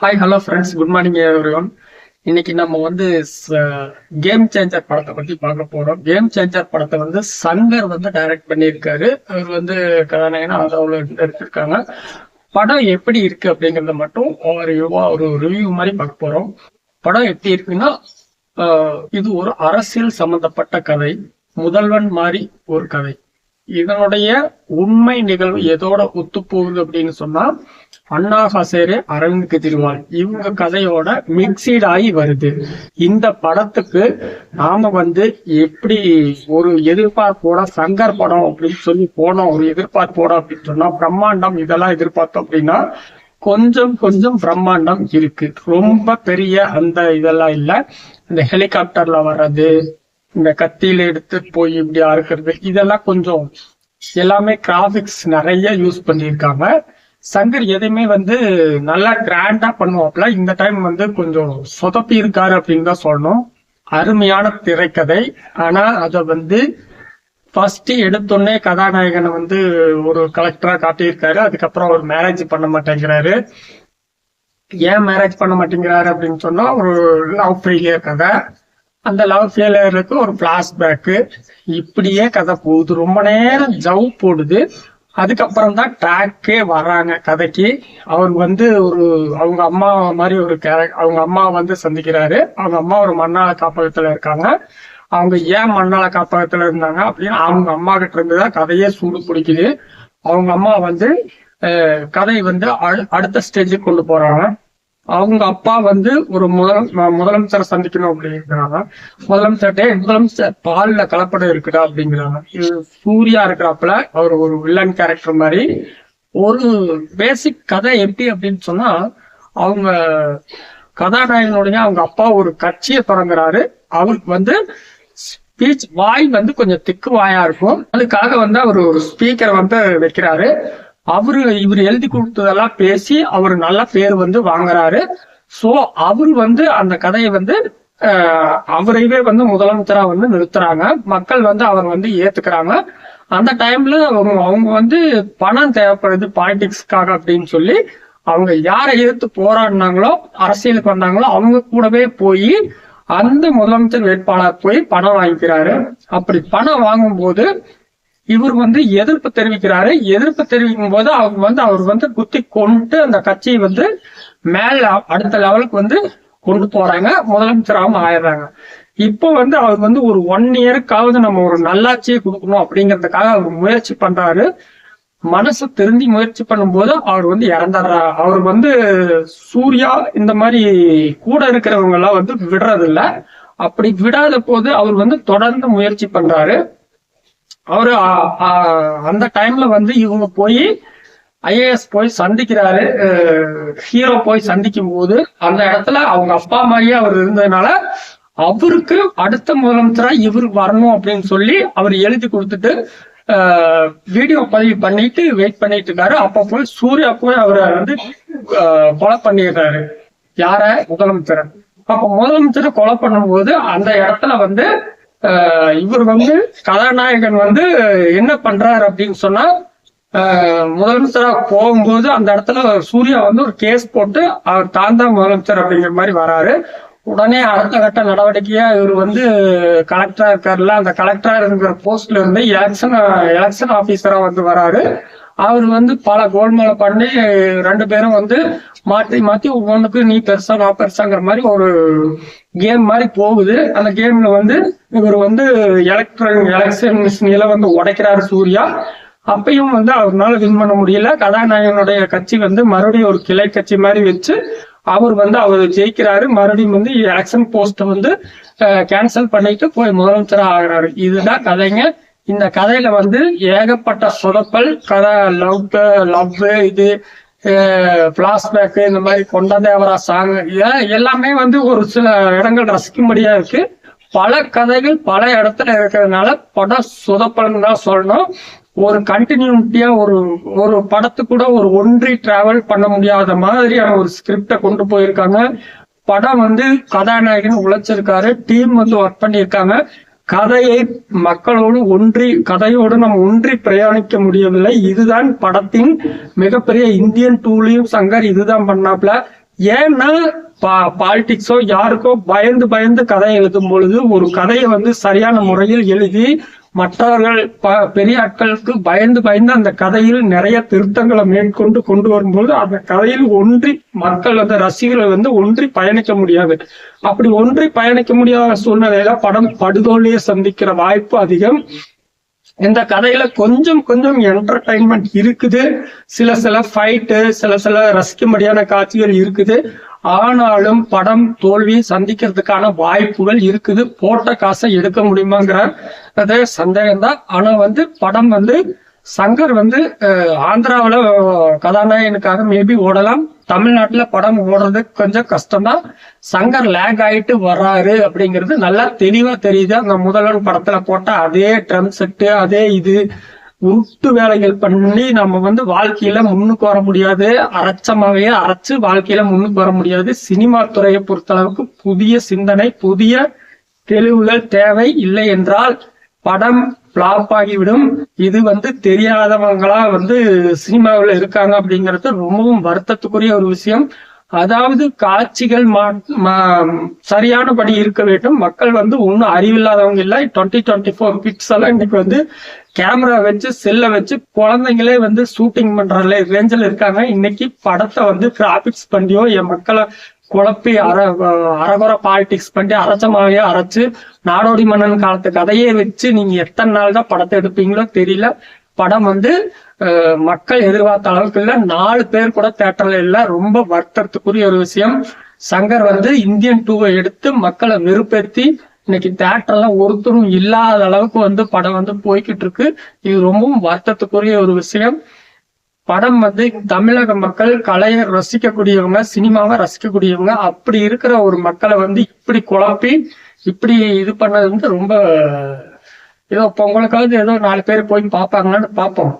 Hi hello friends good morning everyone இன்னைக்கு நம்ம வந்து கேம் சேஞ்சர் படத்தை பத்தி பார்க்க போறோம். கேம் சேஞ்சர் படத்தை வந்து சங்கர் வந்து டைரக்ட் பண்ணியிருக்காரு. அவர் வந்து கதாநாயகனா அதாவது எடுத்திருக்காங்க. படம் எப்படி இருக்கு அப்படிங்கறத மட்டும் ஒரு ஒரு ரிவ்யூ மாதிரி பார்க்க போறோம். படம் எப்படி இருக்குன்னா ஆஹ் இது ஒரு அரசியல் சம்பந்தப்பட்ட கதை. முதல்வன் மாதிரி ஒரு கதை. இதனுடைய உண்மை நிகழ்வு எதோட ஒத்து போகுது அப்படின்னு சொன்னா அண்ணா ஹசேரே அரவிந்த் கெஜ்ரிவால் இவங்க கதையோட மிக்சீட் ஆகி வருது. இந்த படத்துக்கு நாம வந்து எப்படி ஒரு எதிர்பார்ப்போட சங்கர் படம் அப்படின்னு சொல்லி போனோம் ஒரு எதிர்பார்ப்போட அப்படின்னு சொன்னா பிரம்மாண்டம் இதெல்லாம் எதிர்பார்த்தோம் அப்படின்னா கொஞ்சம் கொஞ்சம் பிரம்மாண்டம் இருக்கு. ரொம்ப பெரிய அந்த இதெல்லாம் இல்ல. இந்த ஹெலிகாப்டர்ல வர்றது இந்த கத்தியில எடுத்து போய் இப்படி அறுக்கிறது இதெல்லாம் கொஞ்சம் எல்லாமே கிராபிக்ஸ் நிறைய யூஸ் பண்ணியிருக்காங்க. சங்கர் எதையுமே வந்து நல்லா கிராண்டா பண்ணுவாப்ல இந்த டைம் வந்து கொஞ்சம் சொதப்பி இருக்காரு அப்படின்னு தான் சொல்லணும். அருமையான திரைக்கதை. ஆனா அத வந்து ஃபர்ஸ்ட் எடுத்தோடனே கதாநாயகனை வந்து ஒரு கலெக்டரா காட்டியிருக்காரு. அதுக்கப்புறம் அவர் மேரேஜ் பண்ண மாட்டேங்கிறாரு. ஏன் மேரேஜ் பண்ண மாட்டேங்கிறாரு அப்படின்னு சொன்னா ஒரு லவ் ஃபெயிலியர் கதை. அந்த லவ் ஃபெயிலியருக்கு ஒரு பிளாஷ்பேக்கு இப்படியே கதை போகுது. ரொம்ப நேரம் ஜவ் போடுது. அதுக்கப்புறம் தான் ட்ராக்கே வர்றாங்க கதைக்கு. அவர் வந்து ஒரு அவங்க அம்மா மாதிரி ஒரு கேர அவங்க அம்மா வந்து சந்திக்கிறாரு. அவங்க அம்மா ஒரு மண்ணாள காப்பகத்துல இருக்காங்க. அவங்க ஏன் மண்ணாள காப்பகத்துல இருந்தாங்க அப்படின்னு அவங்க அம்மா கிட்ட இருந்து தான் கதையே சூடு பிடிக்குது. அவங்க அம்மா வந்து கதை வந்து அடுத்த ஸ்டேஜுக்கு கொண்டு போறாங்க. அவங்க அப்பா வந்து ஒரு முதல் முதலமைச்சரை சந்திக்கணும் அப்படிங்கிறாங்க முதலமைச்சர்கிட்ட முதலமைச்சர் பால்ல கலப்படம் இருக்குடா அப்படிங்கிறாங்க. இது சூர்யா இருக்கிறாப்புல அவர் ஒரு வில்லன் கேரக்டர் மாதிரி. ஒரு பேசிக் கதை எப்படி அப்படின்னு சொன்னா அவங்க கதாநாயகனுடைய அவங்க அப்பா ஒரு கட்சியை தொடங்குறாரு. அவருக்கு வந்து ஸ்பீச் வாய் வந்து கொஞ்சம் திக்கு வாயா இருக்கும். அதுக்காக வந்து அவர் ஒரு ஸ்பீக்கரை வந்து வைக்கிறாரு. அவரு இவர் எழுதி கொடுத்ததெல்லாம் பேசி அவர் நல்ல பேர் வந்து வாங்குறாரு. சோ அவர் வந்து அந்த கதையை வந்து ஆஹ், அவரையவே வந்து முதலமைச்சரா வந்து நிறுத்துறாங்க. மக்கள் வந்து அவர் வந்து ஏத்துக்கிறாங்க. அந்த டைம்ல அவங்க அவங்க வந்து பணம் தேவைப்படுது பாலிடிக்ஸ்க்காக அப்படின்னு சொல்லி அவங்க யாரை எதிர்த்து போராடினாங்களோ அரசியலுக்கு வந்தாங்களோ அவங்க கூடவே போய் அந்த முதலமைச்சர் வேட்பாளர் போய் பணம் வாங்கிக்கிறாரு. அப்படி பணம் வாங்கும் போது இவர் வந்து எதிர்ப்பு தெரிவிக்கிறாரு. எதிர்ப்பு தெரிவிக்கும் போது அவங்க வந்து அவர் வந்து குத்தி கொண்டு அந்த கட்சியை வந்து மேல அடுத்த லெவலுக்கு வந்து கொண்டு போறாங்க. முதலமைச்சராகவும் ஆயிடுறாங்க. இப்போ வந்து அவர் வந்து ஒரு ஒன் இயருக்காவது நம்ம ஒரு நல்லாட்சியை கொடுக்கணும் அப்படிங்கிறதுக்காக அவர் முயற்சி பண்றாரு. மனசு திருந்தி முயற்சி பண்ணும்போது அவர் வந்து இறந்துடுறா அவர் வந்து சூர்யா இந்த மாதிரி கூட இருக்கிறவங்க எல்லாம் வந்து விடுறதில்ல. அப்படி விடாத போது அவர் வந்து தொடர்ந்து முயற்சி பண்றாரு. அவரு அந்த டைம்ல வந்து இவங்க போய் ஐஏஎஸ் போய் சந்திக்கிறாரு. ஹீரோ போய் சந்திக்கும் போது அந்த இடத்துல அவங்க அப்பா மாதிரியே அவர் இருந்ததுனால அவருக்கு அடுத்த முதலமைச்சரா இவர் வரணும் அப்படின்னு சொல்லி அவர் எழுதி கொடுத்துட்டு வீடியோ பதிவு பண்ணிட்டு வெயிட் பண்ணிட்டு இருக்காரு. அப்ப போய் சூர்யா போய் அவரை வந்து ஆஹ், கொலை பண்ணிடுறாரு. யார? முதலமைச்சர். அப்ப முதலமைச்சரை கொலை பண்ணும்போது அந்த இடத்துல வந்து இவர் வந்து கதாநாயகன் வந்து என்ன பண்றாரு அப்படின்னு சொன்னா ஆஹ், முதலமைச்சரா போகும்போது அந்த இடத்துல சூர்யா வந்து ஒரு கேஸ் போட்டு அவர் தான் தான் முதலமைச்சர் அப்படிங்கிற மாதிரி வராரு. உடனே அடுத்த கட்ட நடவடிக்கையா இவர் வந்து கலெக்டரா இருக்காருல்ல அந்த கலெக்டரா இருக்கிற போஸ்ட்ல இருந்து எலெக்ஷன் எலெக்ஷன் ஆபீசரா வந்து வராரு. அவர் வந்து பல கோல்மால பண்ணி ரெண்டு பேரும் வந்து மாத்தி மாத்தி ஒவ்வொன்றுக்கு நீ பெருசா நான் பெருசாங்கிற மாதிரி ஒரு கேம் மாதிரி போகுது. அந்த கேம்ல வந்து இவர் வந்து எலக்ட்ரன் எலெக்ஷன் மிஷினில வந்து உடைக்கிறாரு சூர்யா. அப்பயும் வந்து அவர்னால வின் பண்ண முடியல. கதாநாயகனுடைய கட்சி வந்து மறுபடியும் ஒரு கிளை கட்சி மாதிரி வச்சு அவர் வந்து அவர் ஜெயிக்கிறாரு. மறுபடியும் வந்து எலெக்ஷன் போஸ்ட் வந்து கேன்சல் பண்ணிட்டு போய் முதலமைச்சராக ஆகிறாரு. இதுதான் கதைங்க. இந்த கதையில வந்து ஏகப்பட்ட சொதப்பல் கதை லவ் லவ் இது பிளாஸ்பேக் இந்த மாதிரி கொண்ட தேவரா சாங் எல்லாமே வந்து ஒரு சில இடங்கள் ரசிக்கும்படியா இருக்கு. பல கதைகள் பல இடத்துல இருக்கிறதுனால படம் சொதப்பல்னு தான் சொல்லணும். ஒரு கண்டினியூட்டியா ஒரு ஒரு படத்து கூட ஒரு ஒன்றி டிராவல் பண்ண முடியாத மாதிரியான ஒரு ஸ்கிரிப்டை கொண்டு போயிருக்காங்க. படம் வந்து கதாநாயகன் உழைச்சிருக்காரு டீம் வந்து ஒர்க் பண்ணியிருக்காங்க. கதையை மக்களோடு ஒன்றி கதையோடு நம்ம ஒன்றி பிரயாணிக்க முடியவில்லை. இதுதான் படத்தின் மிகப்பெரிய இந்தியன் டூலையும் சங்கர் இதுதான் பண்ணாப்ல. ஏன்னா பா பாலிடிக்ஸோ யாருக்கோ பயந்து பயந்து கதை எழுதும் பொழுது ஒரு கதையை வந்து சரியான முறையில் எழுதி மற்றவர்கள் ப- பெரிய ஆட்களுக்கு பயந்து பயந்து அந்த கதையில் நிறைய திருத்தங்களை மேற்கொண்டு கொண்டு வரும்போது அந்த கதையில் ஒன்றி மக்கள் அந்த ரசிகர்கள் வந்து ஒன்றி பயணிக்க முடியாது. அப்படி ஒன்றி பயணிக்க முடியாத சூழ்நிலையில படம் படுதோலையே சந்திக்கிற வாய்ப்பு அதிகம். இந்த கதையில கொஞ்சம் கொஞ்சம் என்டர்டைன்மெண்ட் இருக்குது. சில சில ஃபைட்டு சில சில ரசிக்கும்படியான காட்சிகள் இருக்குது. ஆனாலும் படம் தோல்வி சந்திக்கிறதுக்கான வாய்ப்புகள் இருக்குது. போட்ட காசை எடுக்க முடியுமாங்கிற சந்தேகம் சந்தேகம்தான். ஆனா வந்து படம் வந்து சங்கர் வந்து ஆந்திராவில் ஆந்திராவுல கதாநாயகனுக்காக மேபி ஓடலாம். தமிழ்நாட்டுல படம் ஓடுறது கொஞ்சம் கஷ்டம்தான். சங்கர் லேக் ஆயிட்டு வர்றாரு அப்படிங்கிறது நல்லா தெளிவா தெரியுது. அந்த முதல்வன் படத்துல போட்டால் அதே ட்ரம் செட்டு அதே இது உருட்டு வேலைகள் பண்ணி நம்ம வந்து வாழ்க்கையில முன்னுக்கு வர முடியாது. அரைச்சமாவே அரைச்சு வாழ்க்கையில முன்னுக்கு வர முடியாது. சினிமா துறையை பொறுத்தளவுக்கு புதிய சிந்தனை புதிய தெளிவுகள் தேவை இல்லை என்றால் படம் பிளாப் ஆகிவிடும் இது வந்து தெரியாதவங்களா வந்து சினிமாவில் இருக்காங்க அப்படிங்கிறது ரொம்பவும் வருத்தத்துக்குரிய ஒரு விஷயம். அதாவது காட்சிகள் மா- மா- சரியானபடி இருக்க வேண்டும். மக்கள் வந்து ஒன்றும் அறிவில்லாதவங்க இல்லை. டுவெண்ட்டி டுவெண்ட்டி ஃபோர் பிக்ஸ் எல்லாம் இன்னைக்கு வந்து கேமரா வச்சு செல்லை வச்சு குழந்தைங்களே வந்து ஷூட்டிங் பண்ற ரேஞ்சில் இருக்காங்க. இன்னைக்கு படத்தை வந்து கிராபிக்ஸ் பண்ணியோ என் மக்களை குழப்பி அர அரகுற பாலிடிக்ஸ் பண்ணி அரைச்சமாவே அரைச்சு நாடோடி மன்னன் காலத்து கதையே வச்சு நீங்க எத்தனை நாள் தான் படத்தை எடுப்பீங்களோ தெரியல. படம் வந்து மக்கள் எதிர்பார்த்த அளவுக்கு இல்ல. நாலு பேர் கூட தேட்டர்ல இல்ல. ரொம்ப வருத்தத்துக்குரிய ஒரு விஷயம். சங்கர் வந்து இந்தியன் டூவை எடுத்து மக்களை வெறுப்பேத்தி இன்னைக்கு தேட்டர்ல ஒருத்தரும் இல்லாத அளவுக்கு வந்து படம் வந்து போய்கிட்டு இருக்கு. இது ரொம்பவும் வருத்தத்துக்குரிய ஒரு விஷயம். படம் வந்து தமிழக மக்கள் கலையை ரசிக்கக்கூடியவங்க சினிமாவை ரசிக்கக்கூடியவங்க அப்படி இருக்கிற ஒரு மக்களை வந்து இப்படி குழப்பி இப்படி இது பண்ணது வந்து ரொம்ப ஏதோ பொங்கலுக்காவது ஏதோ நாலு பேர் போய் பார்ப்பாங்களான்னு பார்ப்போம்.